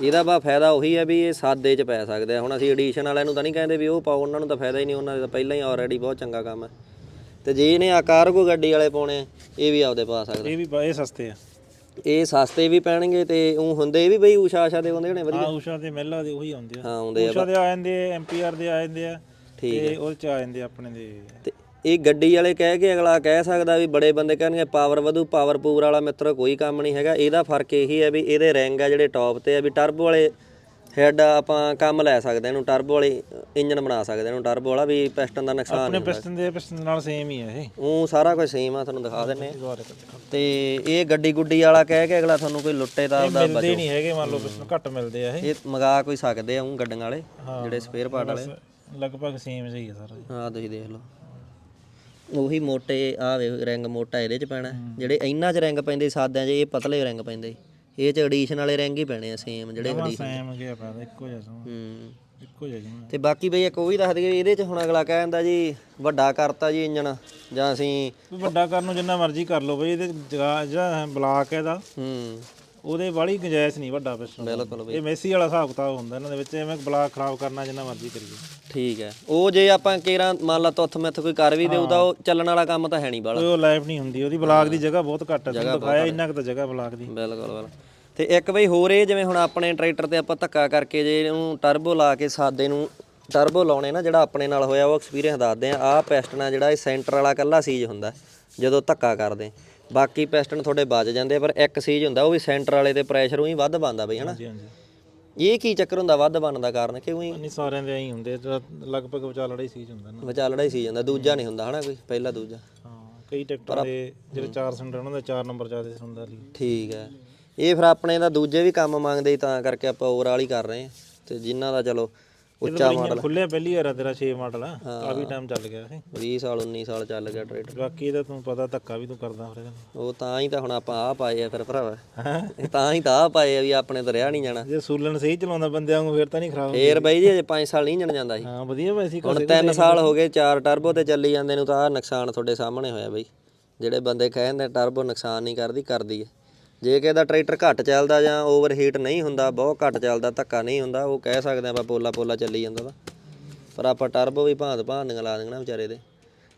ਇਹਦਾ ਬਾ ਫਾਇਦਾ ਉਹੀ ਹੈ ਵੀ ਇਹ ਸਾਦੇ 'ਚ ਪੈ ਸਕਦੇ ਆ। ਹੁਣ ਅਸੀਂ ਐਡੀਸ਼ਨ ਵਾਲਿਆਂ ਨੂੰ ਤਾਂ ਨਹੀਂ ਕਹਿੰਦੇ ਵੀ ਉਹ ਪਾਓ ਉਹਨਾਂ ਨੂੰ ਤਾਂ ਫਾਇਦਾ ਹੀ ਨਹੀਂ ਉਹਨਾਂ ਦੇ ਤਾਂ ਪਹਿਲਾਂ ਹੀ ਆਲਰੇਡੀ ਬਹੁਤ ਚੰਗਾ ਕੰਮ ਹੈ ਤੇ ਜੇ ਇਹਨੇ ਆਕਾਰ ਕੋ ਗੱਡੀ ਵਾਲੇ ਪਾਉਣੇ ਆ, ਇਹ ਵੀ ਆਪਦੇ ਪਾ ਸਕਦੇ ਇਹ ਵੀ ਬ- ਇਹ ਸਸਤੇ ਆ। ਇਹ ਸਸਤੇ ਵੀ ਪੈਣਗੇ ਤੇ ਉਹ ਹੁੰਦੇ ਵੀ ਬਈ ਊਸ਼ਾ ਆਸ਼ਾ ਦੇ ਹੁੰਦੇ ਹੋਣੇ ਵਧੀਆ। ਹਾਂ ਊਸ਼ਾ ਦੇ ਮਹਿਲਾ ਦੇ ਉਹੀ ਆਉਂਦੇ ਆ। ਹਾਂ ਆਉਂਦੇ ਆ ਊਸ਼ਾ ਦੇ ਆ ਜਾਂਦੇ ਆ ਐਮਪੀਆਰ ਦੇ ਆ ਜਾਂਦੇ ਆ। ਠੀਕ ਤੇ ਉਹਦੇ 'ਚ ਆ ਜਾਂਦੇ ਆਪਣੇ ਦੇ। ਤੇ ਇਹ ਗੱਡੀ ਵਾਲੇ ਕਹਿ ਕੇ ਅਗਲਾ ਕਹਿ ਸਕਦਾ ਵੀ ਬੜੇ ਬੰਦੇ ਕਹਿਣਗੇ ਪਾਵਰ ਵਧੂ ਪਾਵਰ ਪੂਰ ਵਾਲਾ ਮਿੱਤਰ ਕੋਈ ਕੰਮ ਨਹੀਂ ਹੈਗਾ। ਇਹਦਾ ਫ਼ਰਕ ਇਹੀ ਹੈ ਵੀ ਇਹਦੇ ਰਿੰਗ ਆ ਜਿਹੜੇ ਟੌਪ ਤੇ ਆ ਵੀ ਟਰਬੋ ਵਾਲੇ ਹੈਡ ਆਪਾਂ ਕੰਮ ਲੈ ਸਕਦੇ ਇਹਨੂੰ ਟਰਬੋ ਵਾਲੀ ਇੰਜਨ ਬਣਾ ਸਕਦੇ ਇਹਨੂੰ ਟਰਬੋ ਵਾਲਾ ਵੀ ਪਿਸਟਨ ਦਾ ਨੁਕਸਾਨ ਆਪਣੇ ਨਹੀਂ ਪਿਸਤਨ ਦੇ ਪਿਸਤਨ ਨਾਲ ਸੇਮ ਹੀ ਆ ਇਹ। ਉਹ ਸਾਰਾ ਕੁਝ ਸੇਮ ਆ ਤੁਹਾਨੂੰ ਦਿਖਾ ਦਿੰਨੇ। ਤੇ ਇਹ ਗੱਡੀ ਗੁੱਡੀ ਵਾਲਾ ਕਹਿ ਕੇ ਅਗਲਾ ਤੁਹਾਨੂੰ ਕੋਈ ਲੁੱਟੇ ਦਾ ਇਹ ਦਾ ਮਿਲਦੇ ਨਹੀਂ ਹੈਗੇ ਮੰਨ ਲਓ ਪਿਸਤਨ ਘੱਟ ਮਿਲਦੇ ਆ ਇਹ। ਇਹ ਮੰਗਾ ਕੋਈ ਸਕਦੇ ਆ ਉਹ ਗੱਡੀਆਂ ਵਾਲੇ ਜਿਹੜੇ ਸਪੇਅਰ ਪਾਰਟ ਵਾਲੇ। ਲਗਭਗ ਸੇਮ ਜਿਹੀ ਆ ਸਾਰਾ। ਹਾਂ ਤੁਸੀਂ ਦੇਖ ਲਓ। ਉਹੀ ਮੋਟੇ ਆ ਵੇ ਰਿੰਗ ਮੋਟਾ ਇਹਦੇ ਚ ਪੈਣਾ। ਜਿਹੜੇ ਇਹਨਾਂ ਚ ਰਿੰਗ ਪੈਂਦੇ ਸਾਦਿਆਂ 'ਚ ਇਹ ਪਤਲੇ ਰਿੰਗ ਪੈਂਦੇ। ਇਹ ਚ ਐਡੀਸ਼ਨ ਵਾਲੇ ਰਿੰਗ ਹੀ ਪੈਣੇ ਆ ਸੇਮ ਜਿਹੜੇ ਐਡੀਸ਼ਨ ਸੇਮ ਗਿਆ ਪੈਦਾ ਇੱਕੋ ਜਿਹਾ ਸਮਾਂ ਹੂੰ। ਇੱਕੋ ਜਿਹਾ ਤੇ ਬਾਕੀ ਬਈ ਇੱਕ ਉਹ ਵੀ ਦੱਸ ਦਈਏ ਇਹਦੇ ਚ ਹੁਣ ਅਗਲਾ ਕਹਿ ਦਿੰਦਾ ਜੀ ਵੱਡਾ ਕਰਤਾ ਜੀ ਇੰਜਨ ਜਾਂ ਅਸੀਂ ਵੀ ਵੱਡਾ ਕਰਨ ਨੂੰ ਜਿੰਨਾ ਮਰਜ਼ੀ ਕਰ ਲਓ ਬਈ ਇਹਦੇ ਜਿਹੜਾ ਬਲਾਕ ਹੈ ਇਹਦਾ। ਹੂੰ। ਉਹਦੇ ਵਾਲੀ ਗੁੰਜਾਇਸ਼ ਨਹੀਂ ਵੱਡਾ ਪਿਸਟਨ ਬਿਲਕੁਲ ਬਈ। ਇਹ ਮੈਸੀ ਵਾਲਾ ਹਿਸਾਬ ਕਿਤਾਬ ਹੁੰਦਾ ਇਹਨਾਂ ਦੇ ਵਿੱਚ ਐਵੇਂ ਬਲਾਕ ਖਰਾਬ ਕਰਨਾ ਜਿੰਨਾ ਮਰਜ਼ੀ ਕਰੀਏ। ਠੀਕ ਹੈ। ਉਹ ਜੇ ਆਪਾਂ ਕੇਰਾਂ ਮੰਨ ਲਾ ਤੁੱਥ ਮਿੱਥ ਕੋਈ ਕਰ ਵੀ ਤਾਂ ਉਹ ਚੱਲਣ ਵਾਲਾ ਕੰਮ ਤਾਂ ਹੈ ਨਹੀਂ ਬਾਲਾ ਉਹ ਲਾਈਫ ਨਹੀਂ ਹੁੰਦੀ ਉਹਦੀ ਬਲਾਕ ਦੀ ਜਗ੍ਹਾ ਬਹੁਤ ਘੱਟ ਹੈ ਦਿਖਾਇਆ ਇੰਨਾ ਕੁ ਤਾਂ ਜਗ੍ਹਾ ਬਲਾਕ ਦੀ। ਬਿਲਕੁਲ ਬਿਲਕੁਲ। ਤੇ ਇੱਕ ਬਈ ਹੋਰ ਇਹ ਜਿਵੇਂ ਹੁਣ ਆਪਣੇ ਟਰੈਕਟਰ ਤੇ ਆਪਾਂ ਧੱਕਾ ਕਰਕੇ ਜੇ ਇਹਨੂੰ ਟਰਬੋ ਲਾ ਕੇ ਸਾਦੇ ਨੂੰ ਟਰਬੋ ਲਾਉਣੇ ਨਾ ਜਿਹੜਾ ਆਪਣੇ ਨਾਲ ਹੋਇਆ ਉਹ ਐਕਸਪੀਰੀਅੰਸ ਦੱਸਦੇ ਆ ਆਹ ਪਿਸਟਨ ਆ ਜਿਹੜਾ ਇਹ ਸੈਂਟਰ ਵਾਲਾ ਕੱਲਾ ਸੀਜ ਹੁੰਦਾ ਜਦੋਂ ਧੱਕਾ ਕਰਦੇ। ਬਾਕੀ ਪਿਸਟਨ ਤੁਹਾਡੇ ਬਚ ਜਾਂਦੇ ਪਰ ਇੱਕ ਸੀਜ ਹੁੰਦਾ ਉਹ ਵੀ ਸੈਂਟਰ ਵਾਲੇ ਤੇ ਪ੍ਰੈਸ਼ਰ ਉਹੀ ਵੱਧ ਬੰਦਾ ਬਈ ਹਨਾ? ਹਾਂਜੀ ਹਾਂਜੀ। ਇਹ ਕੀ ਚੱਕਰ ਹੁੰਦਾ ਵੱਧ ਬਣਨ ਦਾ ਕਾਰਨ? ਕਿ ਉਹੀ ਨਹੀਂ ਸਾਰਿਆਂ ਦੇ ਐਂ ਹੀ ਹੁੰਦੇ ਜਿਹੜਾ ਲਗਭਗ ਵਿਚਾਲੜਾ ਹੀ ਸੀਜ ਹੁੰਦਾ ਨਾ। ਵਿਚਾਲੜਾ ਹੀ ਸੀ ਜਾਂਦਾ ਦੂਜਾ ਨਹੀਂ ਹੁੰਦਾ ਹਨਾ ਕੋਈ? ਪਹਿਲਾ ਦੂਜਾ। ਹਾਂ ਕਈ ਟਰੈਕਟਰ ਦੇ ਜਿਹੜੇ 4 ਸਿਲੰਡਰ ਉਹਨਾਂ ਦਾ 4 ਨੰਬਰ ਜ਼ਿਆਦਾ ਹੁੰਦਾ ਸੀ। ਠੀਕ ਹੈ। ਇਹ ਫਿਰ ਆਪਣੇ ਦਾ ਦੂਜੇ ਵੀ ਕੰਮ ਮੰਗਦੇ ਤਾਂ ਕਰਕੇ ਆਪਾਂ ਓਵਰਆਲ ਹੀ ਕਰ ਰਹੇ ਹਾਂ। ਤੇ ਜਿਨ੍ਹਾਂ ਦਾ ਚਲੋ ਉੱਚਾ ਮਾਡਲ ਖੁੱਲਿਆ ਪਹਿਲੀ ਵਾਰ ਆ ਤੇਰਾ 6 ਮਾਡਲ ਆ ਕਾਫੀ ਟਾਈਮ ਚੱਲ ਗਿਆ ਇਹ 20 ਸਾਲ 19 ਸਾਲ ਚੱਲ ਗਿਆ ਟਰੈਕਟਰ। ਬਾਕੀ ਇਹਦਾ ਤੂੰ ਪਤਾ ਧੱਕਾ ਵੀ ਤੂੰ ਕਰਦਾ ਫਿਰ ਇਹਦਾ। ਉਹ ਤਾਂ ਹੀ ਤਾਂ ਹੁਣ ਆਪਾਂ ਆ ਪਾਏ ਆ ਫਿਰ ਭਰਾਵਾ। ਇਹ ਤਾਂ ਹੀ ਤਾਂ ਆ ਪਾਏ ਆ ਵੀ ਆਪਣੇ ਤੋਂ ਰਿਆ ਨਹੀਂ ਜਾਣਾ। ਜੇ ਸੂਲਣ ਸਹੀ ਚਲਾਉਂਦਾ ਬੰਦਿਆਂ ਨੂੰ ਫਿਰ ਤਾਂ ਨਹੀਂ ਖਰਾਬ ਫੇਰ ਬਾਈ ਜੀ ਅਜੇ 5 ਸਾਲ ਨਹੀਂ ਜਣ ਜਾਂਦਾ ਸੀ ਹਾਂ ਵਧੀਆ ਵੈਸੀ ਹੁਣ 3 ਸਾਲ ਹੋ ਗਏ ਚਾਰ ਟਰਬੋ ਤੇ ਚੱਲੀ ਜਾਂਦੇ ਨੂੰ ਤਾਂ ਆ ਨੁਕਸਾਨ ਤੁਹਾਡੇ ਸਾਹਮਣੇ ਹੋਇਆ ਬਈ। ਜਿਹੜੇ ਬੰਦੇ ਕਹਿੰਦੇ ਟਰਬੋ ਨੁਕਸਾਨ ਨਹੀਂ ਕਰਦੀ ਕਰਦੀ ਹੈ। ਜੇ ਕਿਸੇ ਦਾ ਟਰੈਕਟਰ ਘੱਟ ਚੱਲਦਾ ਜਾਂ ਓਵਰ ਹੀਟ ਨਹੀਂ ਹੁੰਦਾ ਬਹੁਤ ਘੱਟ ਚੱਲਦਾ ਧੱਕਾ ਨਹੀਂ ਹੁੰਦਾ ਉਹ ਕਹਿ ਸਕਦੇ ਆਪਾਂ ਪੋਲਾ ਪੋਲਾ ਚੱਲੀ ਜਾਂਦਾ ਤਾਂ ਪਰ ਆਪਾਂ ਟਰਬੋ ਵੀ ਭਾਂਤ ਭਾਂਦੀਆਂ ਲਾ ਦੇਣਾ ਵਿਚਾਰੇ ਦੇ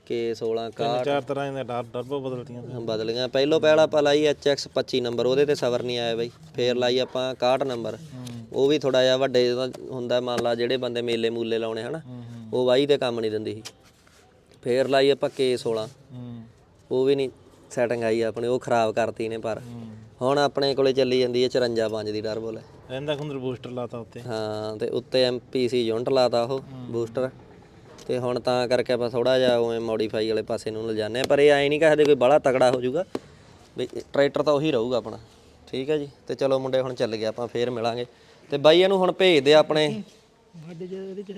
ਕਿ 16 ਕਾ ਚਾਰ ਤਰ੍ਹਾਂ ਦੇ ਟਰ- ਟਰਬੋ ਬਦਲਤੀਆਂ ਬਦਲ ਗਿਆ ਪਹਿਲੋ ਪਹਿਲਾ ਆਪਾਂ ਲਾਈ HX 25 ਨੰਬਰ ਉਹਦੇ ਤੇ ਸਬਰ ਨਹੀਂ ਆਇਆ ਬਈ। ਫੇਰ ਲਾਈ ਆਪਾਂ 61 ਨੰਬਰ। ਉਹ ਵੀ ਥੋੜਾ ਜਿਹਾ ਵੱਡੇ ਦਾ ਹੁੰਦਾ ਮੰਨ ਲਾ ਜਿਹੜੇ ਬੰਦੇ ਮੇਲੇ ਮੂਲੇ ਲਾਉਣੇ ਹਨਾ ਉਹ ਵਾਈ ਤੇ ਕੰਮ ਨਹੀਂ ਦਿੰਦੀ ਸੀ। ਫੇਰ ਲਾਈ ਆਪਾਂ K16 ਹੂੰ। ਉਹ ਵੀ ਨਹੀਂ ਸੈਟਿੰਗ ਆਈ ਆਪਣੇ ਉਹ ਖਰਾਬ ਕਰਤੀ ਨੇ ਪਰ। ਹੁਣ ਆਪਣੇ ਕੋਲੇ ਚੱਲੀ ਜਾਂਦੀ ਹੈ 54 5 ਦੀ ਟਰਬੋ ਲੈ ਇਹਦਾ ਖੁੰਦਰ ਬੂਸਟਰ ਲਾਤਾ ਉੱਤੇ। ਹਾਂ ਤੇ ਉੱਤੇ MPC ਯੂਨਿਟ ਲਾਤਾ ਉਹ ਬੂਸਟਰ। ਤੇ ਹੁਣ ਤਾਂ ਕਰਕੇ ਆਪਾਂ ਥੋੜਾ ਜਿਹਾ ਉਵੇਂ ਮੋਡੀਫਾਈ ਵਾਲੇ ਪਾਸੇ ਨੂੰ ਲਿਜਾਨੇ ਆ ਪਰ ਇਹ ਐ ਨਹੀਂ ਕਹਦੇ ਕੋਈ ਬੜਾ ਤਕੜਾ ਹੋ ਜਾਊਗਾ। ਵੀ ਟਰੈਕਟਰ ਤਾਂ ਉਹੀ ਰਹੂਗਾ ਆਪਣਾ ਠੀਕ ਹੈ ਜੀ? ਤੇ ਚਲੋ ਮੁੰਡੇ ਹੁਣ ਚੱਲ ਗਏ ਆਪਾਂ ਫੇਰ ਮਿਲਾਂਗੇ। ਤੇ ਬਾਈ ਇਹਨੂੰ ਹੁਣ ਭੇਜ ਦੇ ਆਪਣੇ।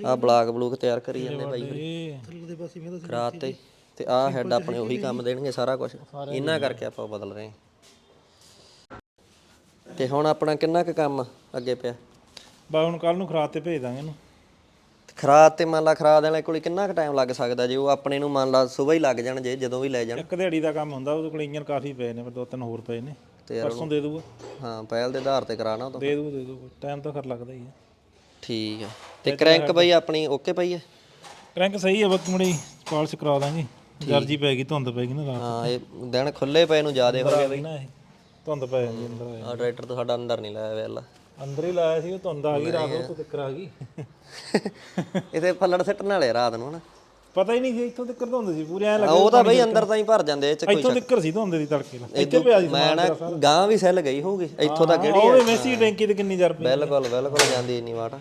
ਆ ਬਲਾਕ ਬਲੂਕ ਤਿਆਰ ਕਰੀ ਜਾਂਦੇ ਬਾਈ ਖਰਾਤ ਤੇ ਤੇ ਆ ਹੈਡ ਆਪਣੇ ਉਹੀ ਕੰਮ ਦੇਣਗੇ ਸਾਰਾ ਕੁਝ ਇਹਨਾਂ ਕਰਕੇ ਆਪਾਂ ਬਦਲ ਰਹੇ ਹਾਂ। ਤੇ ਹੁਣ ਆਪਣਾ ਕਿੰਨਾ ਕੁ ਕੰਮ ਅੱਗੇ ਪਿਆ? ਬਾ ਹੁਣ ਕੱਲ ਨੂੰ ਖਰਾਤ ਤੇ ਭੇਜ ਦਾਂਗੇ ਇਹਨੂੰ। ਖਰਾਦ ਤੇ ਮੰਨ ਲਾ ਖਰਾਦ ਵਾਲੇ ਕੋਲ ਕਿੰਨਾ ਕੁ ਟਾਈਮ ਲੱਗ ਸਕਦਾ ਜੇ ਉਹ ਆਪਣੇ ਨੂੰ ਮੰਨ ਲਾ ਸਵੇਰ ਹੀ ਲੱਗ ਜਾਣ ਜੇ ਜਦੋਂ ਵੀ ਲੈ ਜਾਣ। ਇੱਕ ਦਿਹਾੜੀ ਦਾ ਕੰਮ ਹੁੰਦਾ ਉਹਦੇ ਕੋਲ ਇੰਜਨ ਕਾਫੀ ਪਏ ਨੇ ਪਰ ਦੋ ਤਿੰਨ ਹੋਰ ਪਏ ਨੇ। ਤੇ ਪਰਸੋਂ ਦੇ ਦੂਗਾ। ਹਾਂ ਪਹਿਲ ਦੇ ਆਧਾਰ ਤੇ ਕਰਾਣਾ ਉਹ ਤਾਂ। ਦੇ ਦੂ ਦੇ ਦੂ ਟਾਈਮ ਤਾਂ ਖਰ ਲੱਗਦਾ ਹੀ ਹੈ ਠੀਕ ਹੈ ਤੇ ਕਰੈਂਕ ਬਈ ਆਪਣੀ ਓਕੇ ਪਈ ਹੈ ਕ੍ਰੈਂਕ ਸਹੀ ਹੈ ਬੱਕ ਮੁੜੀ ਪਾਲਿਸ਼ ਕਰਾ ਦਾਂਗੇ। ਗਰਜੀ ਪੈ ਗਈ ਧੁੰਦ ਪੈ ਗਈ ਨਾ ਰਾਤ। ਹਾਂ ਇਹ ਦਿਨ ਖੁੱਲੇ ਪਏ ਨੂੰ ਜ਼ਿਆਦੇ ਹੋ ਗਏ ਨੂੰ ਨਾ ਇਹ। ਧੁੰਦ ਪੈ ਜਾਂਦੀ ਅੰਦਰ ਆਏ। ਆ ਟਰੈਕਟਰ ਤੋਂ ਸਾਡਾ ਅੰਦਰ ਨਹੀਂ ਲਾਇਆ ਵੇਲਾ ਅੰਦਰ ਹੀ ਲਾਇਆ ਸੀ ਉਹ ਧੁੰਦ ਆ ਗਈ ਰਾਤ ਨੂੰ ਤੋਂ ਦਿੱਕਰ ਆ ਗਈ। <laughs> ਇਥੇ ਫੱਲੜ ਸਿੱਟਣ ਵਾਲੇ ਰਾਤ ਨੂੰ ਹਨਾ। ਪਤਾ ਹੀ ਨਹੀਂ ਸੀ ਇੱਥੋਂ ਦਿੱਕਰ ਧੁੰਦ ਸੀ ਪੂਰੇ ਐ ਆ, ਲੱਗਾ ਉਹ ਤਾਂ ਬਈ ਅੰਦਰ ਤਾਂ ਹੀ ਭਰ ਜਾਂਦੇ ਇਹ ਚ ਕੋਈ ਇੱਥੋਂ ਦਿੱਕਰ ਸੀ ਧੁੰਦ ਦੀ ਤੜਕੇ ਨਾਲ। ਇੱਥੇ ਪਿਆ ਸੀ ਮੈਂ ਨਾ ਗਾਂ ਵੀ ਸੈੱਲ ਗਈ ਹੋਊਗੀ ਇੱਥੋਂ ਤਾਂ ਕਿਹੜੀ ਉਹ ਮੈਸੀ ਟੈਂਕੀ ਤੇ ਕਿੰਨੀ ਜ਼ਰ ਪਈ। ਬਿਲਕੁਲ ਬਿਲਕੁਲ ਜਾਂਦੀ ਇੰਨੀ ਵਾਟ।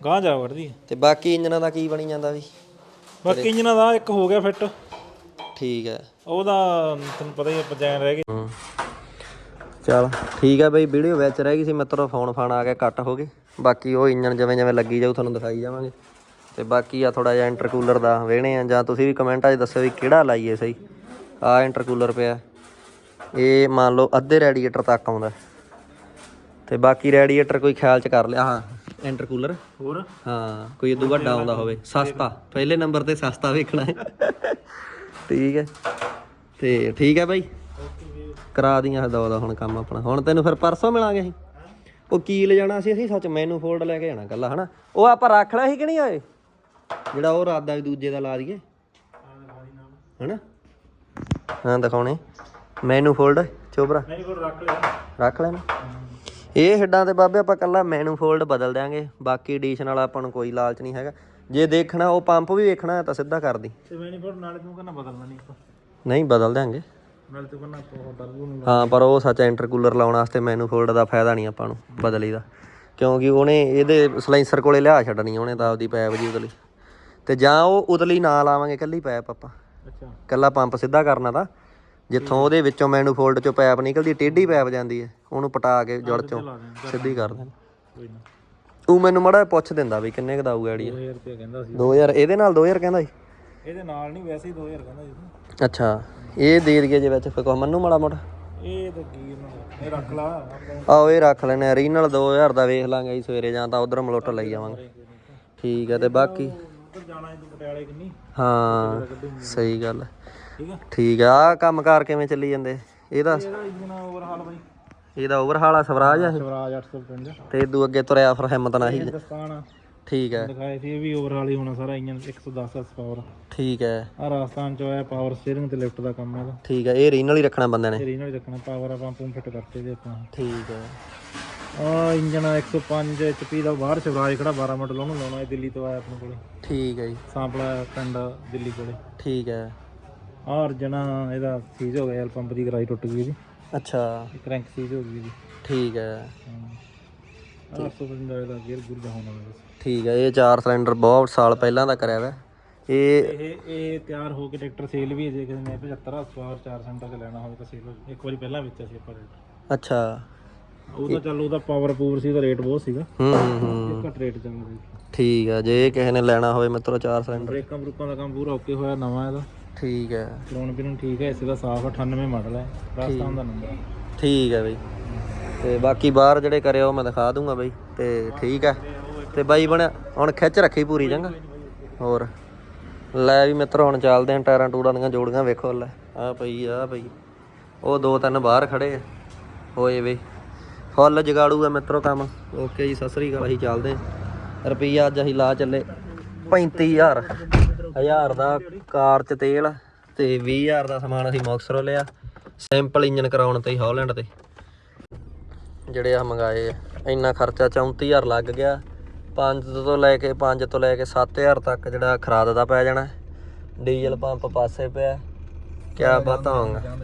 ਗਾਂ ਜਾ ਵੜਦੀ। ਤੇ ਬਾਕੀ ਇੰਜਨਾਂ ਦਾ ਕੀ ਬਣੀ ਜਾਂਦਾ ਵੀ? ਬਾਕੀ ਇੰਜਨਾਂ ਦਾ ਇੱਕ ਹੋ ਗਿਆ ਫਿੱਟ। ਠੀਕ ਹੈ। ਉਹਦਾ ਤੈਨੂੰ ਪਤਾ ਹੀ ਹੈ ਪਜੈਨ ਰਹਿ ਗਈ ਚਲ ਠੀਕ ਹੈ ਬਈ ਵੀਡੀਓ ਵਿੱਚ ਰਹਿ ਗਈ ਸੀ ਮਿੱਤਰੋ ਫੋਨ ਫਾਨ ਆ ਗਿਆ ਕੱਟ ਹੋ ਗਏ। ਬਾਕੀ ਉਹ ਇੰਜਨ ਜਿਵੇਂ ਜਿਵੇਂ ਲੱਗੀ ਜਾਊ ਤੁਹਾਨੂੰ ਦਿਖਾਈ ਜਾਵਾਂਗੇ। ਤੇ ਬਾਕੀ ਆ ਥੋੜਾ ਜਿਹਾ ਇੰਟਰਕੂਲਰ ਦਾ ਵੇਹਣੇ ਆ ਜਾਂ ਤੁਸੀਂ ਵੀ ਕਮੈਂਟਾਂ 'ਚ ਦੱਸਿਓ ਵੀ ਕਿਹੜਾ ਲਾਈਏ ਸਹੀ। ਆ ਇੰਟਰਕੂਲਰ ਪਿਆ। ਇਹ ਮੰਨ ਲਓ ਅੱਧੇ ਰੈਡੀਏਟਰ ਤੱਕ ਆਉਂਦਾ। ਤੇ ਬਾਕੀ ਰੈਡੀਏਟਰ ਕੋਈ ਖਿਆਲ 'ਚ ਕਰ ਲਿਆ ਹਾਂ ਇੰਟਰਕੂਲਰ ਹੋਰ? ਹਾਂ ਕੋਈ ਇਦੋਂ ਵੱਡਾ ਆਉਂਦਾ ਹੋਵੇ। ਸਸਤਾ। ਪਹਿਲੇ ਨੰਬਰ ਤੇ ਸਸਤਾ ਵੇਖਣਾ ਹੈ। <laughs> ਠੀਕ ਹੈ। ਤੇ ਠੀਕ ਹੈ ਬਾਈ। ਕਰਾ ਦੀਆਂ ਦੋ ਦਾ ਹੁਣ ਕੰਮ ਆਪਣਾ। ਹੁਣ ਤੈਨੂੰ ਫਿਰ ਪਰਸੋਂ ਮਿਲਾਂਗੇ ਅਸੀਂ। ਉਹ ਕੀ ਲੈ ਜਾਣਾ ਸੀ ਅਸੀਂ? ਸੱਚ ਮੈਨੂ ਫੋਲਡ ਲੈ ਕੇ ਜਾਣਾ ਕੱਲਾ ਹਨਾ? ਉਹ ਆਪਾਂ ਰੱਖ ਲਿਆ ਸੀ ਕਿ ਨਹੀਂ ਓਏ ਜਿਹੜਾ ਉਹ ਰਾਤ ਦਾ ਵੀ ਦੂਜੇ ਦਾ ਲਾ ਦਈਏ। ਹਨਾ? ਹਾਂ ਦਿਖਾਉਣੇ। ਮੈਨੂ ਫੋਲਡ ਚੋਬਰਾ। ਨਹੀਂ ਕੋਲ ਰੱਖ ਲਿਆ ਰੱਖ ਲੈਣਾ। ਇਹ ਹੈਡਾਂ ਤੇ ਬਾਬੇ ਆਪਾਂ ਕੱਲਾ ਮੈਨੂ ਫੋਲਡ ਬਦਲ ਦਿਆਂਗੇ। ਬਾਕੀ ਐਡੀਸ਼ਨ ਵਾਲਾ ਆਪਾਂ ਨੂੰ ਕੋਈ ਲਾਲਚ ਨਹੀਂ ਹੈਗਾ। ਜੇ ਦੇਖਣਾ ਉਹ ਪੰਪ ਵੀ ਵੇਖਣਾ ਤਾਂ ਸਿੱਧਾ ਕਰ ਦੀ। ਤੇ ਮੈਂ ਨਹੀਂ ਫਿਰ ਨਾਲੇ ਤੂੰ ਕਹਿੰਦਾ ਬਦਲਣਾ ਨਹੀਂ ਆਪਾਂ। ਨਹੀਂ ਬਦਲ ਦਿਆਂਗੇ। ਨਾਲੇ ਤੂੰ ਕਹਿੰਦਾ ਆਪਾਂ ਟਰਬੋ ਨੂੰ ਹਾਂ ਪਰ ਉਹ ਸੱਚ ਇੰਟਰਕੂਲਰ ਲਾਉਣ ਵਾਸਤੇ ਮੈਨੂ ਫੋਲਡ ਦਾ ਫਾਇਦਾ ਨਹੀਂ ਆਪਾਂ ਨੂੰ ਬਦਲੀ ਦਾ। ਕਿਉਂਕਿ ਉਹਨੇ ਇਹਦੇ ਸਲਾਈਸਰ ਕੋਲੇ ਲਿਆ ਛੱਡਣੀ ਉਹਨੇ ਤਾਂ ਆਪਦੀ ਪੈਪ ਜੀ ਉਤਲੀ। ਤੇ ਜਾਂ ਉਹ ਉਤਲੀ ਨਾ ਲਾਵਾਂਗੇ ਕੱਲੀ ਪੈਪ ਆਪਾਂ। ਅੱਛਾ। ਕੱਲਾ ਪੰਪ ਸਿੱਧਾ ਕਰਨਾ ਤਾਂ। ਜਿੱਥੋਂ ਉਹਦੇ ਵਿੱਚੋਂ ਮੈਨੂ ਫੋਲਡ ਚੋਂ ਪੈਪ ਨਿਕਲਦੀ ਟੇਢੀ ਪੈਪ ਜਾਂਦੀ ਹੈ ਉਹਨੂੰ ਪਟਾ ਕੇ ਜੜ ਚੋਂ ਸਿੱਧੀ ਕਰ ਦੇਣਾ। ਕੋਈ ਨਾ। ਮੈਨੂੰ ਮੜਾ ਪੁੱਛ ਦਿੰਦਾ ਵੀ ਕਿੰਨੇ ਕੁ ਦਾ ਆਊਗਾ ਆਈਡੀਆ 2000 ਰੁਪਏ ਕਹਿੰਦਾ ਸੀ। 2000 ਇਹਦੇ ਨਾਲ 2000 ਕਹਿੰਦਾ ਸੀ? ਇਹਦੇ ਨਾਲ ਨਹੀਂ ਵੈਸੇ ਹੀ 2000 ਕਹਿੰਦਾ ਸੀ। ਅੱਛਾ। ਇਹ ਦੇ ਦਈਏ ਜੇ ਵਿੱਚ ਫਿਰ ਕੋ ਮੰਨੂ ਮਾੜਾ ਮੋਟਾ? ਇਹ ਤਾਂ ਕੀ ਦਾ ਇਹ ਰੱਖ ਲਾ। ਆਪਾਂ ਆਓ ਇਹ ਰੱਖ ਲੈਣੇ ਰੀਨਲ 2000 ਦਾ ਵੇਖ ਲਾਂਗੇ ਜੀ ਸਵੇਰੇ ਜਾਂ ਤਾਂ ਉਧਰ ਮਲੋਟ ਲਈ ਜਾਵਾਂਗੇ। ਠੀਕ ਹੈ ਤੇ ਬਾਕੀ? ਜਾਣਾ ਹੈ ਤੂੰ ਪਟਿਆਲੇ ਕਿੰਨੀ? ਹਾਂ ਸਹੀ ਗੱਲ ਹੈ। ਠੀਕ ਆ? ਆ ਕੰਮਕਾਰ ਕਿਵੇਂ ਚੱਲੀ ਜਾਂਦੇ? ਇਹਦਾ? ਇਹਦਾ ਓਵਰਹਾਲ ਆ ਸਵਰਾਜ ਆ ਸਵਰਾਜ 855 ਤੇ ਇਦੋਂ ਅੱਗੇ ਤੁਰਿਆ ਫਿਰ ਹਿੰਮਤ ਨਾ ਹੀ। ਠੀਕ ਹੈ। ਦਿਖਾਏ ਸੀ ਇਹ ਵੀ ਓਵਰਹਾਲ ਹੀ ਹੋਣਾ ਸਾਰਾ ਇੰਜਨ 110 ਐਸ ਪਾਵਰ ਠੀਕ ਹੈ। ਆ ਰਾਜਸਥਾਨ ਚ ਆਇਆ ਪਾਵਰ ਸਟੀਅਰਿੰਗ ਤੇ ਲਿਫਟ ਦਾ ਕੰਮ ਆ ਇਹਦਾ। ਠੀਕ ਹੈ ਇਹ ਰੀਨਲ ਹੀ ਰੱਖਣਾ ਬੰਦੇ ਨੇ। ਇਹ ਇਹਨਾਂ ਹੀ ਰੱਖਣਾ ਪਾਵਰ ਆਪਾਂ ਪੂੰ ਫਿੱਟ ਕਰਤੇ ਦੇ ਆਪਾਂ। ਠੀਕ ਹੈ। ਆ ਇੰਜਨ 105 HP ਦਾ ਬਾਹਰ ਸਵਰਾਜ ਖੜਾ 12 ਮਾਡਲ ਉਹਨੂੰ ਲਾਉਣਾ ਹੈ ਦਿੱਲੀ ਤੋਂ ਆਇਆ ਆਪਣੇ ਕੋਲੇ। ਠੀਕ ਹੈ ਜੀ। ਸਾਂਪਲਾ ਪਿੰਡ ਦਿੱਲੀ ਕੋਲੇ। ਠੀਕ ਹੈ। ਆ ਅਰਜਨਾ ਇਹਦਾ ਸੀਜ਼ ਹੋ ਗਿਆ ਯਾਰ ਪੰਪ ਦੀ ਕਰਾਈ ਟੁੱਟ ਗਈ ਜੀ ਅੱਛਾ। ਕ੍ਰੈਂਕ ਸੀਜ਼ ਹੋ ਗਈ ਜੀ ਠੀਕ ਹੈ। ਹਾਂ 855 ਦਾ ਗੇਅਰ ਗੁਰ ਦਾ ਹੋਣਾ ਬਸ ਠੀਕ ਹੈ ਇਹ ਚਾਰ ਸਿਲੰਡਰ ਬਹੁਤ ਸਾਲ ਪਹਿਲਾਂ ਦਾ ਕਰਿਆ ਵਾ। ਇਹ ਇਹ ਇਹ ਤਿਆਰ ਹੋ ਕੇ ਟਰੈਕਟਰ ਸੇਲ ਵੀ ਹੈ ਜੇ ਕਿਸੇ ਨੇ 75 ਸਵਾਰ 4 ਸੈਂਟਰ ਚ ਲੈਣਾ ਹੋਵੇ ਤਾਂ ਸੇਲ ਇੱਕ ਵਾਰੀ ਪਹਿਲਾਂ ਵੇਚਿਆ ਸੀ ਆਪਾਂ ਰੇਟ ਅੱਛਾ। ਉਹਦਾ ਚੱਲ ਉਹਦਾ ਪਾਵਰ ਪੂਰ ਸੀ ਉਹਦਾ ਰੇਟ ਬਹੁਤ ਸੀਗਾ। ਹੂੰ ਹੂੰ ਘੱਟ ਰੇਟ ਚੱਲਦਾ ਠੀਕ ਆ ਜੇ ਕਿਸੇ ਨੇ ਲੈਣਾ ਹੋਵੇ ਮਿੱਤਰੋ 4 ਸਿਲੰਡਰ ਬ੍ਰੇਕਾਂ ਬਰੂਕਾਂ ਦਾ ਕੰਮ ਪੂਰਾ ਓਕੇ ਹੋਇਆ ਨਵਾਂ ਇਹਦਾ। ਠੀਕ ਹੈ। ਲੋਨ ਵੀ ਠੀਕ ਹੈ ਇਸੇ ਦਾ ਸਾਫ਼ 98 ਮਾਡਲ ਹੈ। ਰਾਜਸਥਾਨ ਦਾ ਨੰਬਰ ਠੀਕ ਹੈ ਬਈ। ਤੇ ਬਾਕੀ ਬਾਹਰ ਜਿਹੜੇ ਕਰੇ ਉਹ ਮੈਂ ਦਿਖਾ ਦੂੰਗਾ ਬਈ, ਤੇ ਠੀਕ ਹੈ। ਤੇ ਬਾਈ ਬਣ, ਹੁਣ ਖਿੱਚ ਰੱਖੀ ਪੂਰੀ ਚੰਗਾ। ਹੋਰ। ਲੈ ਵੀ ਮਿੱਤਰੋ, ਹੁਣ ਚੱਲਦੇ ਆਂ ਟਾਇਰਾਂ ਟੂਰਾਂ ਦੀਆਂ ਜੋੜੀਆਂ, ਵੇਖੋ ਲੈ। ਆ ਪਈ ਆ ਪਈ। ਉਹ ਦੋ ਤਿੰਨ ਬਾਹਰ ਖੜੇ ਆ। ਹੋਏ ਵੇ। ਫੁੱਲ ਜਗਾੜੂ ਆ ਮਿੱਤਰੋ ਕੰਮ। ਓਕੇ ਜੀ, ਸਤਿ ਸ੍ਰੀ ਅਕਾਲ, ਅਸੀਂ ਚੱਲਦੇ ਆਂ ਰੁਪਈਆ ਅੱਜ ਅਸੀਂ ਲਾ ਚੱਲੇ 35000 ਹਜ਼ਾਰ। ਦਾ ਕਾਰ ਚ ਤੇਲ ਤੇ 20000 ਦਾ ਸਮਾਨ ਅਸੀਂ ਮੁਕਤਸਰੋਂ ਲਿਆ। ਸਿੰਪਲ ਇੰਜਨ ਕਰਾਉਣ ਤੇ ਹਾਲੈਂਡ ਤੇ। ਜਿਹੜੇ ਆ ਮੰਗਾਏ ਇੰਨਾ ਖਰਚਾ 34000 ਲੱਗ ਗਿਆ। 5 ਤੋਂ ਲੈ ਕੇ 5 ਤੋਂ ਲੈ ਕੇ 7000 ਤੱਕ ਜਿਹੜਾ ਖਰਾਦ ਦਾ ਪੈ ਜਾਣਾ। ਡੀਜ਼ਲ ਪੰਪ ਪਾਸੇ ਪਿਆ। ਕਿਆ ਬਾਤਾਂ ਹੋਣਗੀਆਂ